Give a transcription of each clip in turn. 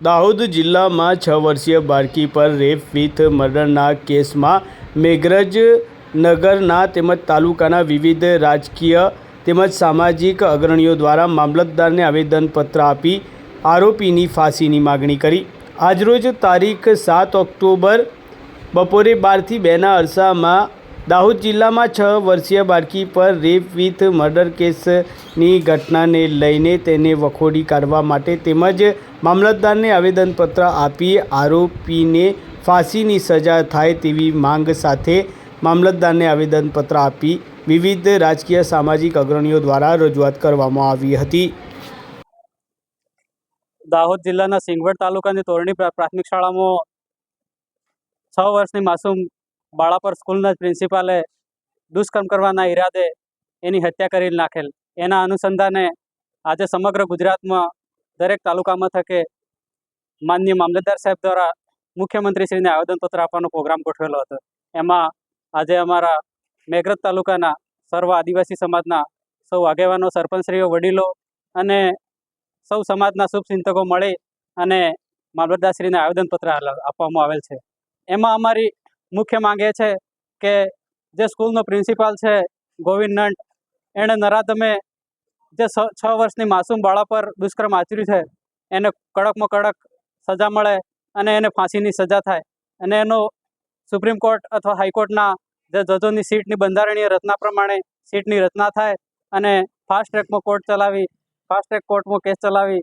દાહોદ જિલ્લામાં છ વર્ષીય બાળકી પર રેપ, વિથ મર્ડરના કેસમાં મેઘરજ નગરના તેમજ તાલુકાના વિવિધ રાજકીય તેમજ સામાજિક અગ્રણીઓ દ્વારા મામલતદારને આવેદનપત્ર આપી આરોપીની ફાંસીની માગણી કરી. આજરોજ તારીખ સાત ઓક્ટોબર, બપોરે બારથી બેના અરસામાં દાહોદ જિલ્લામાં છ વર્ષીય બાળકી પર રેપ વિથ મર્ડર કેસની ઘટનાને લઈને તેને વખોડી કાઢવા માટે તેમજ મામલતદારને આવેદનપત્ર આપી આરોપીને ફાંસીની સજા થાય તેવી માંગ સાથે મામલતદારને આવેદનપત્ર આપી વિવિધ રાજકીય સામાજિક અગ્રણીઓ દ્વારા રજૂઆત કરવામાં આવી હતી. દાહોદ જિલ્લાના સિંગવડ તાલુકાની તોરણી પ્રા- પ્રાથમિક શાળામાં છ વર્ષની માસૂમ બાળા પર સ્કૂલના પ્રિન્સિપાલે દુષ્કર્મ કરવાના ઈરાદે એની હત્યા કરી નાખેલ. એના અનુસંધાને આજે સમગ્ર ગુજરાતમાં દરેક તાલુકા મથકે માનનીય મામલતદાર સાહેબ દ્વારા મુખ્યમંત્રીશ્રીને આવેદનપત્ર આપવાનો પ્રોગ્રામ ગોઠવેલો હતો. એમાં આજે અમારા મેઘરજ તાલુકાના સર્વ આદિવાસી સમાજના સૌ આગેવાનો, સરપંચશ્રીઓ, વડીલો અને સૌ સમાજના શુભચિંતકો મળી અને મામલતદારશ્રીને આવેદનપત્ર આપવામાં આવેલ છે. એમાં અમારી મુખ્ય માંગ છે કે જે સ્કૂલનો પ્રિન્સિપાલ છે ગોવિંદ નંદ, એણે નરાધમે જે છ વર્ષની માસૂમ બાળા પર દુષ્કર્મ આચર્યું છે, એને કડકમાં કડક સજા મળે અને એને ફાંસીની સજા થાય. અને એનો સુપ્રીમ કોર્ટ અથવા હાઈકોર્ટના જે જજોની સીટની બંધારણીય રચના પ્રમાણે સીટની રચના થાય અને ફાસ્ટ ટ્રેકમાં કોર્ટ ચલાવી, ફાસ્ટ ટ્રેક કોર્ટમાં કેસ ચલાવી,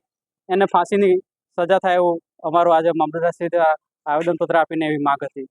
એને ફાંસીની સજા થાય એવું અમારું આજે મામલતદારશ્રી દ્વારા આવેદનપત્ર આપીને એવી માગ હતી.